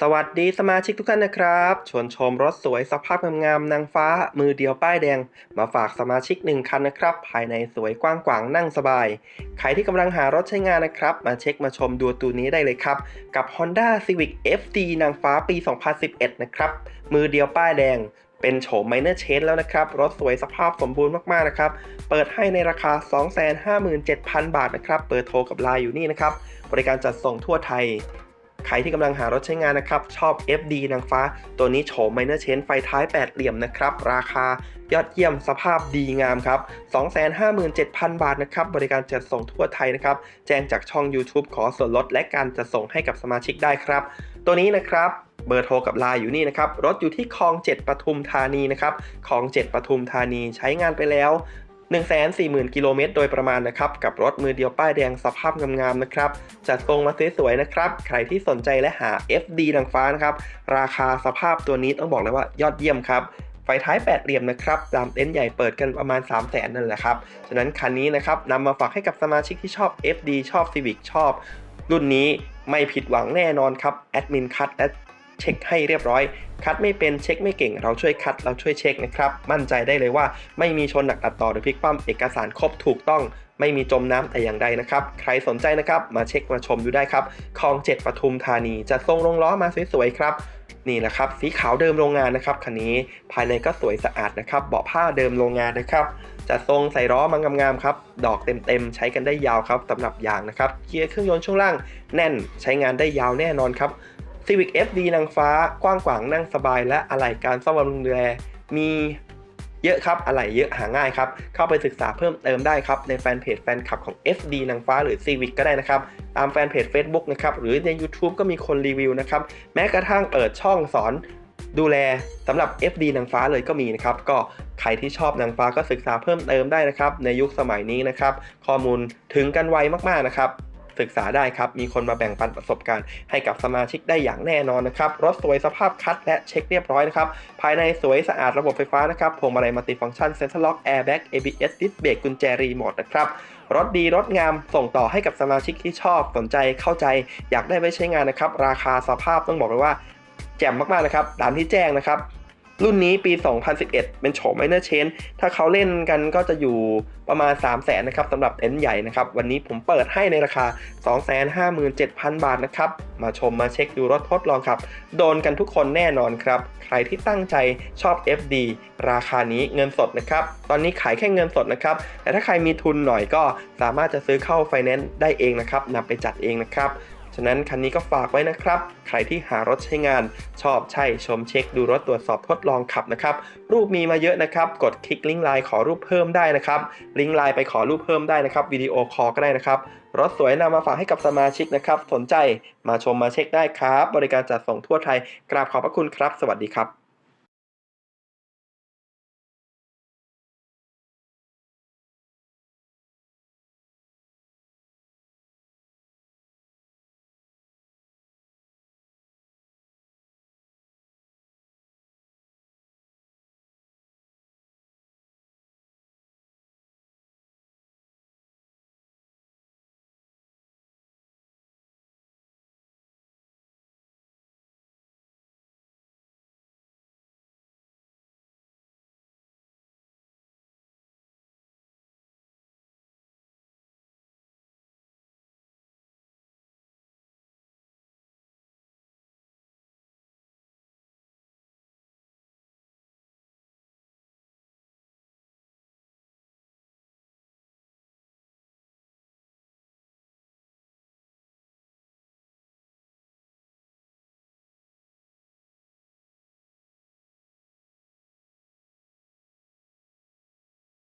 สวัสดีสมาชิกทุกท่านนะครับ ชวนชมรถสวยสภาพงามๆนางฟ้า มือเดียวป้ายแดง มาฝากสมาชิกหนึ่งคันนะครับ ภายในสวยกว้างขวางนั่งสบาย ใครที่กำลังหารถใช้งานนะครับ มาเช็คมาชมดูตัวนี้ได้เลยครับ กับ Honda Civic FD นางฟ้าปี 2011 นะครับ มือเดียวป้ายแดงเป็นโฉม Minor Change แล้วนะครับ รถสวยสภาพสมบูรณ์มาก ๆ นะครับ เปิดให้ในราคา 257,000 บาทนะครับ เปิดโทรกับไลน์อยู่นี่นะครับ บริการจัดส่งทั่วไทย ใครที่กำลังหารถใช้งานนะครับ ชอบ FD นางฟ้า ตัวนี้โฉม Minor Change ไฟท้ายแปดเหลี่ยมนะครับ ราคายอดเยี่ยมสภาพดีงามครับ 257,000 บาทนะครับ บริการจัดส่งทั่วไทยนะครับ แจ้งจากช่อง YouTube ขอส่วนลดและการจัดส่งให้กับสมาชิกได้ครับ ตัวนี้นะครับเบอร์โทรกับไลน์อยู่นี่นะครับ รถอยู่ที่คลอง 7ปทุมธานีนะครับ คลอง 7ปทุมธานีใช้งานไปแล้ว 140,000 กิโลเมตรโดยประมาณนะครับ กับรถมือเดียวป้ายแดงสภาพงามๆนะครับ จัดทรงมาสวยๆนะครับ ใครที่สนใจและหา FD นางฟ้านะครับ ราคาสภาพตัวนี้ต้องบอกเลยว่ายอดเยี่ยมครับไฟท้ายแปดเหลี่ยมนะครับตามเต็นท์ใหญ่เปิดกันประมาณ 3 0 0แสนนั่นแหละครับ ฉะนั้นคันนี้นะครับนำมาฝากให้กับสมาชิกที่ชอบ FD ชอบ Civic ชอบ รุ่นนี้ไม่ผิดหวังแน่นอนครับ แอดมินคัดและ เช็คให้เรียบร้อย คัดไม่เป็นเช็คไม่เก่ง เราช่วยคัดเราช่วยเช็คนะครับ มั่นใจได้เลยว่าไม่มีชนหนักตัดต่อหรือพลิกคว่ำเอกสารครบถูกต้องไม่มีจมน้ำแต่อย่างใดนะครับ ใครสนใจนะครับ มาเช็คมาชมดูได้ครับคลองเจ็ดปทุมธานีจะทรงลงล้อมาสวยๆครับนี่แหละครับสีขาวเดิมโรงงานนะครับคันนี้ภายในก็สวยสะอาดนะครับเบาะผ้าเดิมโรงงานนะครับจะทรงใส่ล้อมางามๆครับดอกเต็มๆใช้กันได้ยาวครับสำหรับยางนะครับเกียร์เครื่องยนต์ช่วงล่างแน่นใช้งานได้ยาวแน่นอนครับ Civic FD นางฟ้ากว้างขวางนั่งสบายและอะไหล่การซ่อมบำรุงดูแลมีเยอะครับอะไหล่เยอะหาง่ายครับ เข้าไปศึกษาเพิ่มเติมได้ครับ ในแฟนเพจแฟนคลับของ FD นางฟ้าหรือ Civic ก็ได้นะครับ ตามแฟนเพจ Facebook นะครับ หรือใน YouTube ก็มีคนรีวิวนะครับ แม้กระทั่งเปิดช่องสอนดูแลสำหรับ FD นางฟ้าเลยก็มีนะครับ ก็ใครที่ชอบนางฟ้าก็ศึกษาเพิ่มเติมได้นะครับ ในยุคสมัยนี้นะครับ ข้อมูลถึงกันไวมากๆนะครับ ศึกษาได้ครับ มีคนมาแบ่งปันประสบการณ์ให้กับสมาชิกได้อย่างแน่นอนนะครับ รถสวยสภาพคัดและเช็คเรียบร้อยนะครับ ภายในสวยสะอาดระบบไฟฟ้านะครับพวงมาลัยมัลติฟังก์ชันเซ็นทรัลล็อกแอร์แบ็ก ABS ดิสเบรกกุญแจรีโมทนะครับรถดีรถงามส่งต่อให้กับสมาชิกที่ชอบสนใจเข้าใจ อยากได้ไว้ใช้งานนะครับ ราคาสภาพต้องบอกเลยว่า แจ่มมากๆนะครับตามที่แจ้งนะครับ รุ่นนี้ปี 2011 เป็นโฉม Minor Change ถ้าเขาเล่นกันก็จะอยู่ประมาณ 3 0 0แสนนะครับสำหรับเต็นท์ใหญ่นะครับ วันนี้ผมเปิดให้ในราคา 257,000 บาทนะครับ มาชมมาเช็คดูรถทดลองครับ โดนกันทุกคนแน่นอนครับ ใครที่ตั้งใจชอบ FD ราคานี้เงินสดนะครับ ตอนนี้ขายแค่เงินสดนะครับ แต่ถ้าใครมีทุนหน่อยก็สามารถจะซื้อเข้าไฟแนนซ์ได้เองนะครับนำไปจัดเองนะครับ ฉะนั้นคันนี้ก็ฝากไว้นะครับ ใครที่หารถใช้งาน ชอบใช่ชมเช็คดูรถตรวจสอบทดลองขับนะครับ รูปมีมาเยอะนะครับ กดคลิกลิงก์ไลน์ขอรูปเพิ่มได้นะครับ ลิงก์ไลน์ไปขอรูปเพิ่มได้นะครับ วิดีโอคอลก็ได้นะครับ รถสวยนำมาฝากให้กับสมาชิกนะครับ สนใจมาชมมาเช็คได้ครับ บริการจัดส่งทั่วไทย กราบขอบพระคุณครับ สวัสดีครับ